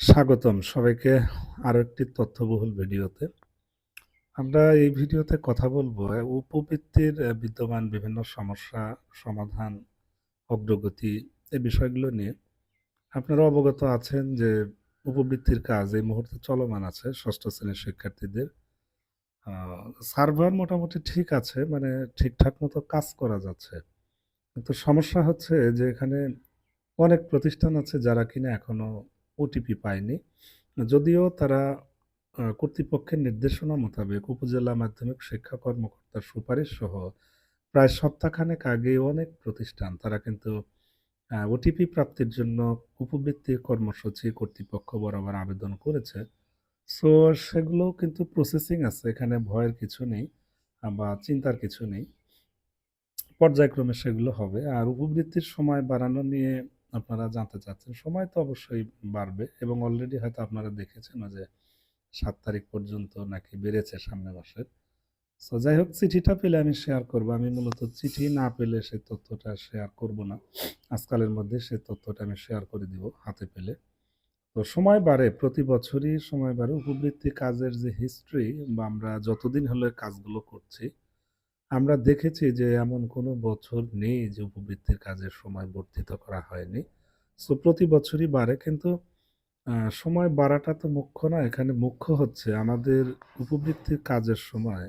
স্বাগতম সবাইকে আরও একটি তথ্যবহুল ভিডিওতে। আমরা এই ভিডিওতে কথা বলব উপবৃত্তির বিদ্যমান বিভিন্ন সমস্যা, সমাধান, অগ্রগতি এই বিষয়গুলো নিয়ে। আপনারা অবগত আছেন যে উপবৃত্তির কাজ এই মুহূর্তে চলমান আছে ষষ্ঠ শ্রেণির শিক্ষার্থীদের। সার্ভার মোটামুটি ঠিক আছে মানে ঠিকঠাক মতো কাজ করা যাচ্ছে। কিন্তু সমস্যা হচ্ছে যে এখানে অনেক প্রতিষ্ঠান আছে যারা কিনা এখনও ওটিপি পায়নি। যদিও তারা কর্তৃপক্ষের নির্দেশনা মোতাবেক উপজেলা মাধ্যমিক শিক্ষা কর্মকর্তার সুপারিশ সহ প্রায় সপ্তাহখানেক আগে অনেক প্রতিষ্ঠান, তারা কিন্তু ওটিপি প্রাপ্তির জন্য উপবৃত্তি কর্মসূচি কর্তৃপক্ষ বরাবর আবেদন করেছে। সো সেগুলোও কিন্তু প্রসেসিং আছে। এখানে ভয়ের কিছু নেই বা চিন্তার কিছু নেই। পর্যায়ক্রমে সেগুলো হবে। আর উপবৃত্তির সময় বাড়ানো নিয়ে আপনারা জানতে চাচ্ছেন। সময় তো অবশ্যই বাড়বে এবং অলরেডি হয়তো আপনারা দেখেছেন যে সাত তারিখ পর্যন্ত নাকি বেড়েছে সামনের মাসের। সো যাই হোক চিঠিটা পেলে আমি শেয়ার করব। আমি মূলত চিঠি না পেলে সে তথ্যটা শেয়ার করব না। আজকালের মধ্যে সে তথ্যটা আমি শেয়ার করে দিব হাতে পেলে। তো সময় বাড়ে, প্রতি বছরই সময় বাড়ে। উপবৃত্তি কাজের যে হিস্ট্রি বা আমরা যতদিন হলে কাজগুলো করছি, আমরা দেখেছি যে এমন কোনো বছর নেই যে উপবৃত্তির কাজের সময় বর্ধিত করা হয়নি। সো প্রতি বছরই বাড়ে কিন্তু সময় বাড়াটা তো মুখ্য না। এখানে মুখ্য হচ্ছে আমাদের উপবৃত্তির কাজের সময়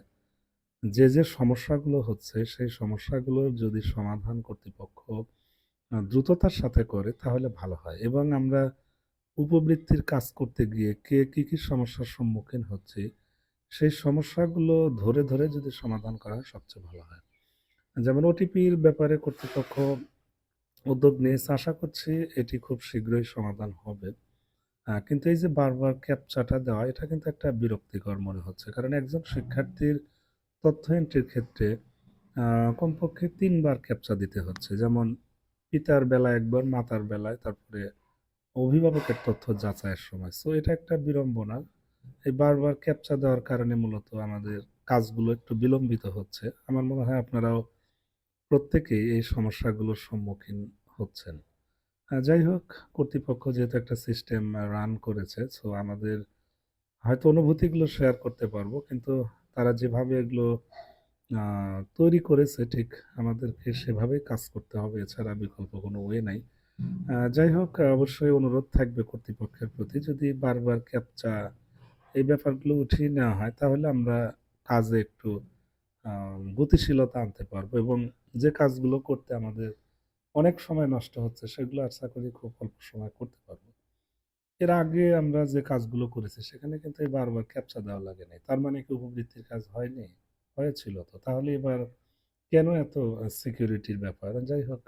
যে, যে সমস্যাগুলো হচ্ছে সেই সমস্যাগুলোর যদি সমাধান কর্তৃপক্ষ দ্রুততার সাথে করে তাহলে ভালো হয় এবং আমরা উপবৃত্তির কাজ করতে গিয়ে কে কী কী সমস্যার সম্মুখীন হচ্ছি সেই সমস্যাগুলো ধরে, ধরে যদি সমাধান করা হয় সবচেয়ে ভালো হয়। যেমন ওটিপির ব্যাপারে কর্তৃপক্ষ উদ্যোগ নিয়েছে। আশা করছি এটি খুব শীঘ্রই সমাধান হবে। কিন্তু এই যে বারবার ক্যাপচাটা দেওয়া এটা কিন্তু একটা বিরক্তিকর মনে হচ্ছে। কারণ একজন শিক্ষার্থীর তথ্য এন্ট্রির ক্ষেত্রে কমপক্ষে তিনবার ক্যাপচা দিতে হচ্ছে। যেমন পিতার বেলায় একবার মাতার বেলায়, তারপরে অভিভাবকের তথ্য যাচাইয়ের সময়। সো এটা একটা বিড়ম্বনা। এই বারবার ক্যাপচা দেওয়ার কারণে মূলত আমাদের কাজগুলো একটু বিলম্বিত হচ্ছে। আমার মনে হয় আপনারাও প্রত্যেকেই এই সমস্যাগুলোর সম্মুখীন হচ্ছেন। যাই হোক, কর্তৃপক্ষ যেহেতু একটা সিস্টেম রান করেছে সো আমাদের হয়তো অনুভূতিগুলো শেয়ার করতে পারব। কিন্তু তারা যেভাবে এগুলো তৈরি করেছে, ঠিক আমাদেরকে সেভাবেই কাজ করতে হবে। এছাড়া বিকল্প কোনো ওয়ে নাই। যাই হোক, অবশ্যই অনুরোধ থাকবে কর্তৃপক্ষের প্রতি, যদি বারবার ক্যাপচা এই ব্যাপারগুলো উঠিয়ে নেওয়া হয়, তাহলে আমরা কাজে একটু গতিশীলতা আনতে পারব এবং যে কাজগুলো করতে আমাদের অনেক সময় নষ্ট হচ্ছে, সেগুলো আশা করি খুব অল্প সময় করতে পারব। এর আগে আমরা যে কাজগুলো করেছি, সেখানে কিন্তু এই বারবার ক্যাপচা দেওয়া লাগে নাই। তার মানে কি উপবৃত্তির কাজ হয়নি? হয়েছিল তো। তাহলে এবার কেন এত সিকিউরিটির ব্যাপার? যাই হোক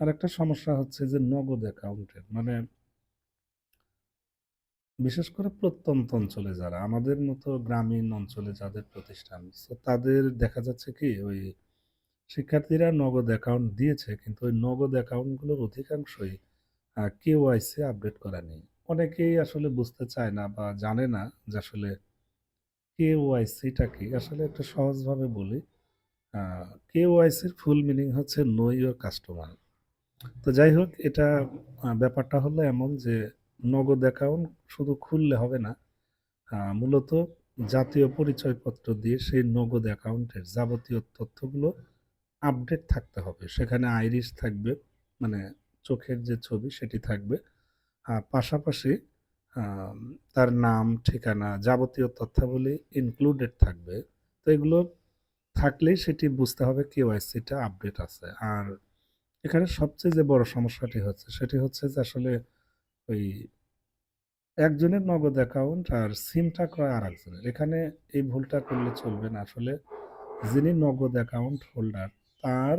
আর একটা সমস্যা হচ্ছে যে নগদ অ্যাকাউন্টের মানে বিশেষ করে প্রত্যন্ত অঞ্চলে যারা, আমাদের মতো গ্রামীণ অঞ্চলে যাদের প্রতিষ্ঠান সো তাদের দেখা যাচ্ছে কি, ওই শিক্ষার্থীরা নগদ অ্যাকাউন্ট দিয়েছে, কিন্তু ওই নগদ অ্যাকাউন্টগুলোর অধিকাংশই কেওয়াইসি আপডেট করা নেই। অনেকেই আসলে বুঝতে চায় না বা জানে না যে আসলে কেওয়াইসিটা কি? আসলে একটু সহজভাবে বলি। কেওয়াইসির ফুল মিনিং হচ্ছে নো ইউর কাস্টমার। তো যাই হোক, এটা ব্যাপারটা হলো এমন যে নগদ অ্যাকাউন্ট শুধু খুললে হবে না। মূলত জাতীয় পরিচয়পত্র দিয়ে সেই নগদ অ্যাকাউন্টের যাবতীয় তথ্যগুলো আপডেট থাকতে হবে। সেখানে আইরিশ থাকবে, মানে চোখের যে ছবি সেটি থাকবে। পাশাপাশি তার নাম, ঠিকানা যাবতীয় তথ্যাবলী ইনক্লুডেড থাকবে। তো এগুলো থাকলেই সেটি বুঝতে হবে কেওয়াইসিটা আপডেট আছে। আর এখানে সবচেয়ে যে বড় সমস্যাটি হচ্ছে সেটি হচ্ছে যে আসলে ওই একজনের নগদ অ্যাকাউন্ট আর সিমটা ক্রয় আর একজনের এখানে এই ভুলটা করলে চলবে না। আসলে যিনি নগদ অ্যাকাউন্ট হোল্ডার তার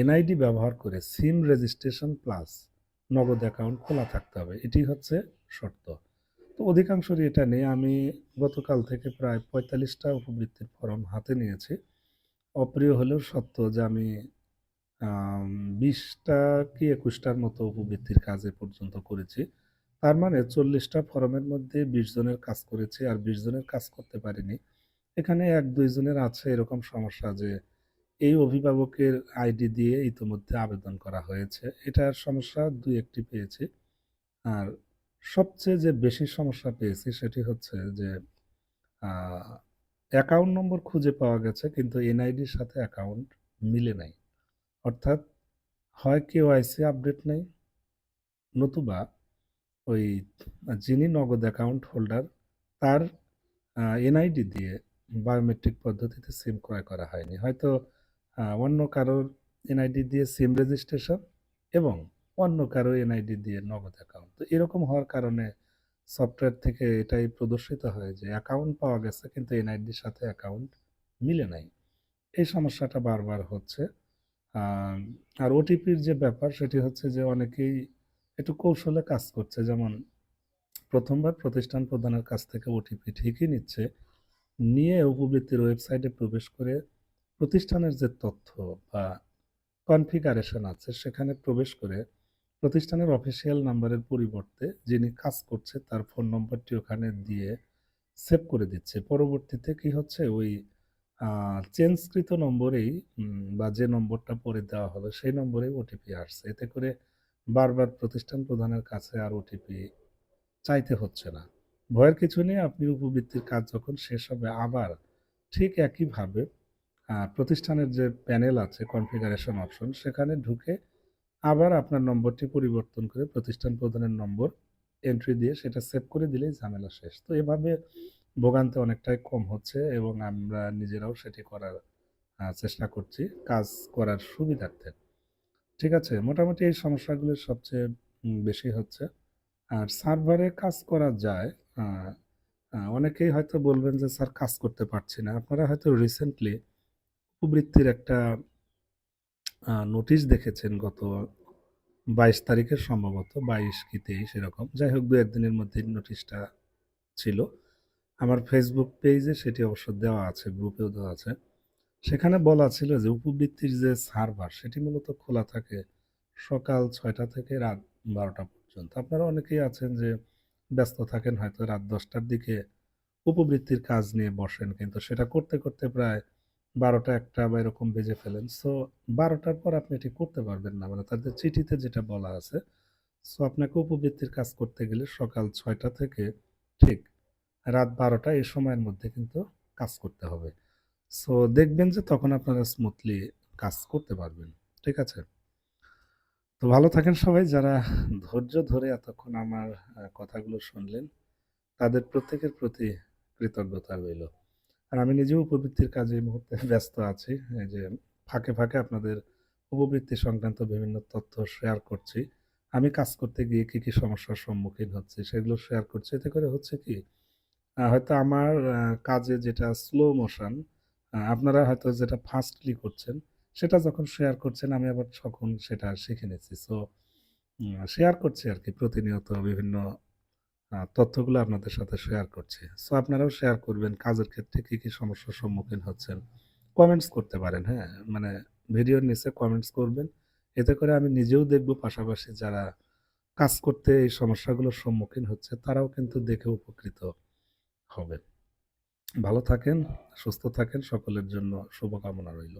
এনআইডি ব্যবহার করে SIM registration plus Nagad account খোলা থাকতে হবে। এটি হচ্ছে শর্ত। তো অধিকাংশেরই এটা নেই। আমি গতকাল থেকে প্রায় পঁয়তাল্লিশটা উপবৃত্তির ফরম হাতে নিয়েছি। অপ্রিয় হলেও সত্য যে আমি বিশটা কি একুশটার মতো উপবৃত্তির কাজে পর্যন্ত করেছি। তার মানে চল্লিশটা ফরমের মধ্যে ২০ জনের কাজ করেছি আর ২০ জনের কাজ করতে পারিনি। এখানে ১-২ জনের আছে এরকম সমস্যা যে এই অভিভাবকের আইডি দিয়ে ইতিমধ্যে আবেদন করা হয়েছে। এটার সমস্যা ২-১ টি পেয়েছি। আর সবচেয়ে যে বেশি সমস্যা পেয়েছি সেটি হচ্ছে যে অ্যাকাউন্ট নম্বর খুঁজে পাওয়া গেছে কিন্তু এনআইডির সাথে অ্যাকাউন্ট মিলে নাই। অর্থাৎ হয় কেওয়াইসি আপডেট নেই, নতুবা ওই যিনি নগদ অ্যাকাউন্ট হোল্ডার তার এনআইডি দিয়ে বায়োমেট্রিক পদ্ধতিতে সিম ক্রয় করা হয়নি। হয়তো অন্য কারোর এনআইডি দিয়ে সিম রেজিস্ট্রেশন এবং অন্য কারও এনআইডি দিয়ে নগদ অ্যাকাউন্ট। তো এরকম হওয়ার কারণে সফটওয়্যার থেকে এটাই প্রদর্শিত হয় যে অ্যাকাউন্ট পাওয়া গেছে কিন্তু এনআইডির সাথে অ্যাকাউন্ট মিলে নাই। এই সমস্যাটা বারবার হচ্ছে। আর ওটিপির যে ব্যাপার, সেটি হচ্ছে যে অনেকেই একটু কৌশলে কাজ করছে। যেমন প্রথমবার প্রতিষ্ঠান প্রধানের কাছ থেকে ওটিপি ঠিকই নিচ্ছে। নিয়ে উপবৃত্তির ওয়েবসাইটে প্রবেশ করে প্রতিষ্ঠানের যে তথ্য বা কনফিগারেশন আছে, সেখানে প্রবেশ করে প্রতিষ্ঠানের অফিসিয়াল নাম্বারের পরিবর্তে যিনি কাজ করছে, তার ফোন নম্বরটি ওখানে দিয়ে সেভ করে দিচ্ছে। পরবর্তীতে কি হচ্ছে ওই চেঞ্জকৃত নম্বরেই বা যে নম্বরটা পরে দেওয়া হলো, সেই নম্বরেই ওটিপি আসছে। এতে করে বারবার প্রতিষ্ঠান প্রধানের কাছে আর ওটিপি চাইতে হচ্ছে না। ভয়ের কিছু নেই, আপনি উপবৃত্তির কাজ যখন শেষ হবে আবার ঠিক একইভাবে প্রতিষ্ঠানের যে প্যানেল আছে, কনফিগারেশন অপশন, সেখানে ঢুকে আবার আপনার নম্বরটি পরিবর্তন করে প্রতিষ্ঠান প্রধানের নম্বর এন্ট্রি দিয়ে সেটা সেভ করে দিলেই ঝামেলা শেষ। তো এভাবে ভোগান্তি অনেকটাই কম হচ্ছে এবং আমরা নিজেরাও সেটি করার চেষ্টা করছি কাজ করার সুবিধার্থে। ঠিক আছে? মোটামুটি এই সমস্যাগুলো সবচেয়ে বেশি হচ্ছে। আর সার্ভারে কাজ করা যায়। অনেকেই হয়তো বলবেন যে স্যার কাজ করতে পারছি না। আপনারা হয়তো রিসেন্টলি উপবৃত্তির একটা নোটিশ দেখেছেন গত ২২ তারিখে সম্ভবত ২২ কি ২৩ এরকম। যাই হোক ২-১ দিনের মধ্যেই নোটিশটা ছিল। আমার ফেসবুক পেজে সেটি অবশ্য দেওয়া আছে, গ্রুপেও দেওয়া আছে। সেখানে বলা ছিল যে উপবৃত্তির যে সার্ভার সেটি মূলত খোলা থাকে সকাল ছয়টা থেকে রাত ১২টা পর্যন্ত। আপনারা অনেকেই আছেন যে ব্যস্ত থাকেন হয়তো রাত ১০টার দিকে উপবৃত্তির কাজ নিয়ে বসেন কিন্তু সেটা করতে, করতে প্রায় ১২টা ১টা বা এরকম বেজে ফেলেন। সো ১২টার পর আপনি এটি করতে পারবেন না। মানে তাদের চিঠিতে যেটা বলা আছে। সো আপনাকে উপবৃত্তির কাজ করতে গেলে সকাল ছয়টা থেকে ঠিক রাত ১২টা এই সময়ের মধ্যে কিন্তু কাজ করতে হবে। সো দেখবেন যে তখন আপনারা স্মুথলি কাজ করতে পারবেন। ঠিক আছে? তো ভালো থাকেন সবাই যারা ধৈর্য ধরে এতক্ষণ আমার কথাগুলো শুনলেন। তাদের প্রত্যেকের প্রতি কৃতজ্ঞতা রইল। আর আমি নিজেও উপবৃত্তির কাজে এই মুহূর্তে ব্যস্ত আছি। যে ফাঁকে, ফাঁকে আপনাদের উপবৃত্তি সংক্রান্ত বিভিন্ন তথ্য শেয়ার করছি। আমি কাজ করতে গিয়ে কি, কি সমস্যার সম্মুখীন হচ্ছি সেগুলো শেয়ার করছি। এতে করে হচ্ছে কি হয়তো আমার কাজে যেটা স্লো মোশন আপনারা হয়তো যেটা ফাস্টলি করছেন সেটা যখন শেয়ার করছেন আমি আবার তখন সেটা শিখে নিচ্ছি। সো শেয়ার করছি আর কি প্রতিনিয়ত বিভিন্ন তথ্যগুলো আপনাদের সাথে শেয়ার করছি। সো আপনারাও শেয়ার করবেন কাজের ক্ষেত্রে কী কী সমস্যার সম্মুখীন হচ্ছেন। কমেন্টস করতে পারেন, হ্যাঁ? মানে ভিডিওর নিচে কমেন্টস করবেন। এতে করে আমি নিজেও দেখব পাশাপাশি যারা কাজ করতে এই সমস্যাগুলোর সম্মুখীন হচ্ছে তারাও কিন্তু দেখে উপকৃত হবেন। ভালো থাকেন, সুস্থ থাকেন। সকলের জন্য শুভকামনা রইল।